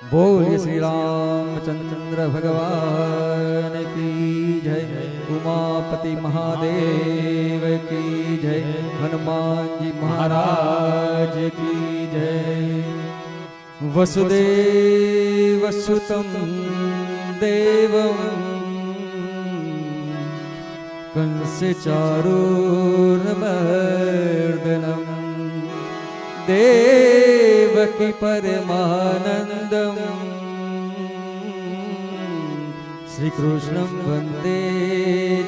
બોલ શ્રી રામચંદ્ર ભગવાન કી જય ઉમાપતિ મહાદેવ કી જય હનુમાનજી મહારાજ કી જય વસુદેવ સુતમ દેવમ કંસે ચારુર્મર્દનમ દેવકી પરમાનંદમ શ્રી કૃષ્ણમ વંદે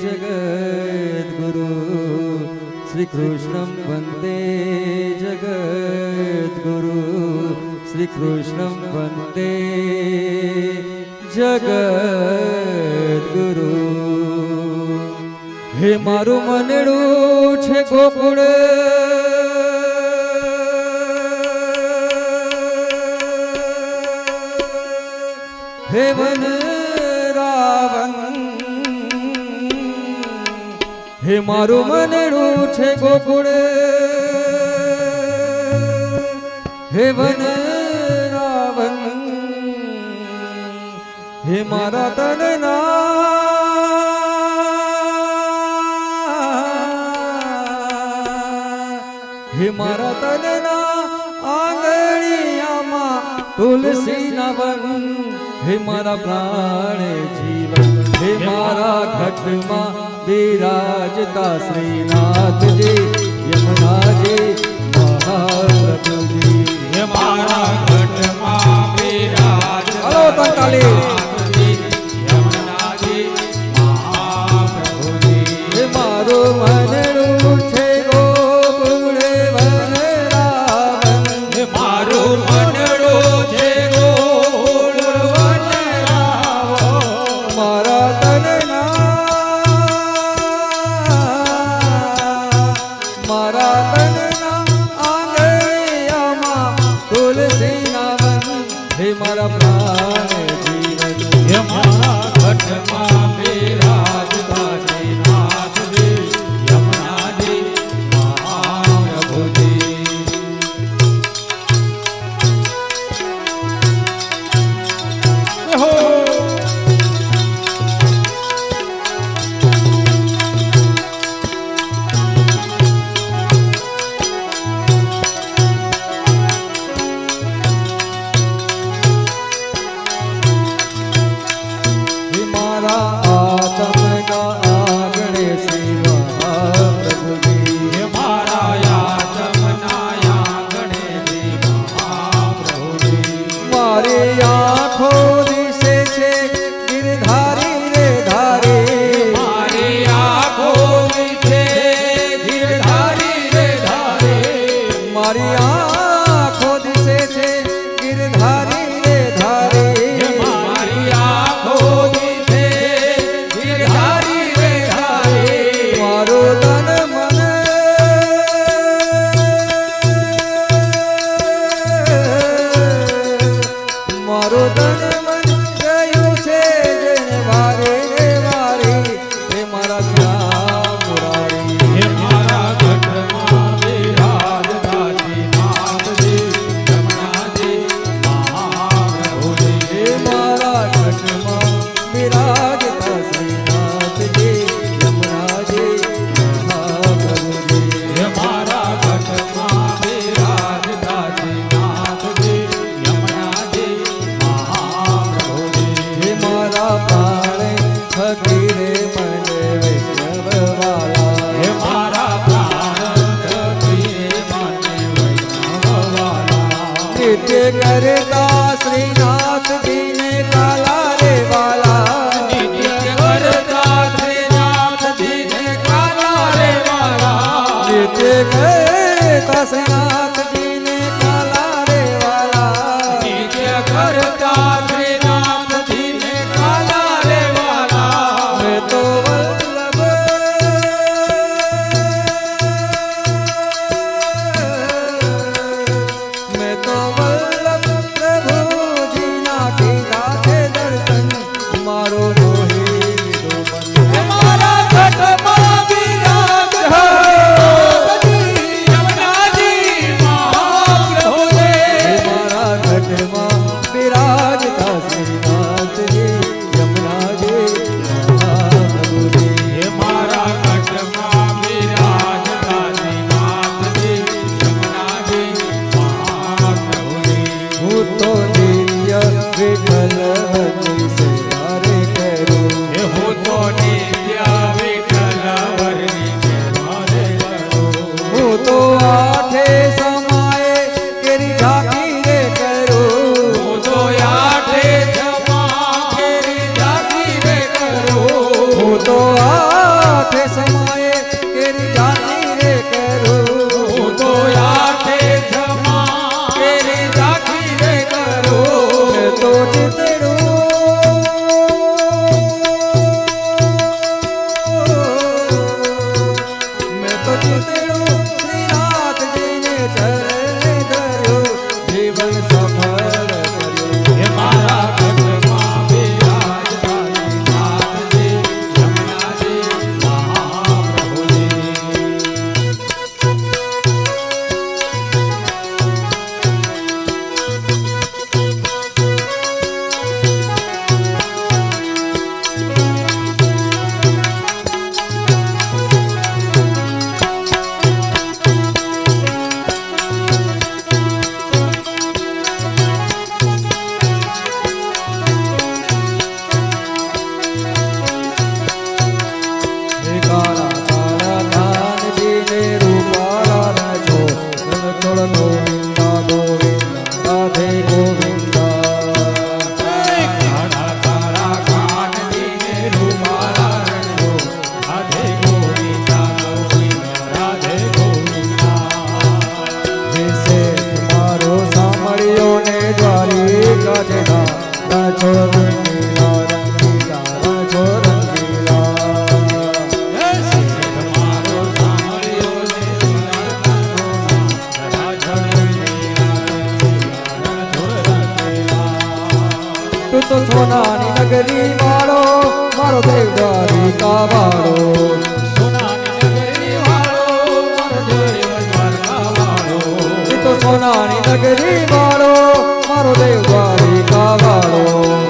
જગદગુરુ શ્રી કૃષ્ણમ વંદે જગદગુરુ શ્રી કૃષ્ણમ વંદે જગદગુરુ હે મારું મનડું છે ગોકુળ હે વન રાવણ હે મારું મનડું છે ગોકુળ હે વન રાવણ હે મારા તનના હે મારા તનના હે મારા પ્રાણ જીવન હે મારા ઘટમાં બિરાજતા શ્રીનાથજી યમુનાજી મહાપ્રભુજી. હે મારા ઘટમાં બિરાજ હલો તંકાલી મારા પ્રાણ જીવન મારા ઘટમાં બિરાજતા મારું કરતા શ્રીનાથજીને કાલા રે વાલા નિત્ય કરતા શ્રીનાથજીને કાલા શ્રીનાથજીને તો સોનાની નગરી વાળો મારો દેવ દ્વારિકા વાળો સોનાની નગરી કવાળો.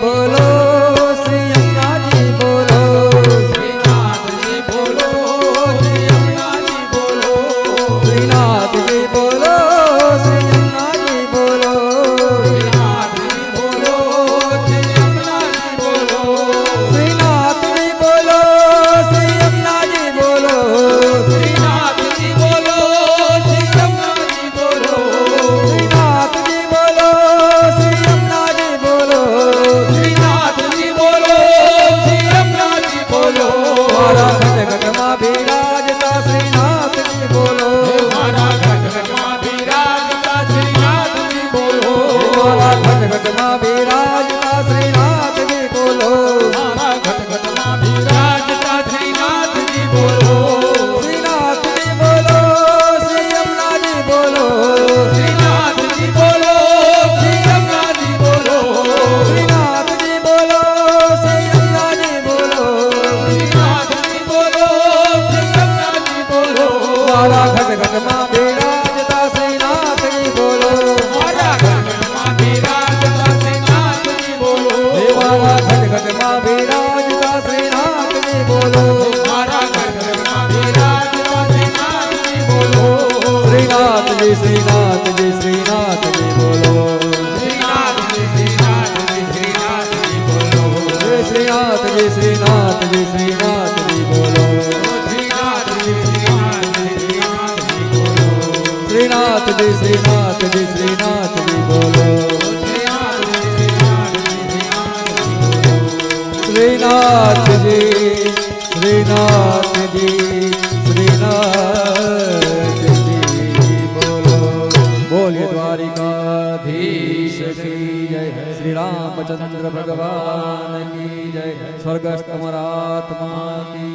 શ્રીનાથજી શ્રીનાથ જી શ્રીનાથ જી બોલો. શ્રીનાથ જી શ્રીનાથ જી શ્રીનાથ જી બોલો. બોલ્ય દ્વારિકાધીશ કી જય શ્રી રામચંદ્ર ભગવાન કી જય સ્વર્ગસ્થ મરાત્મા કી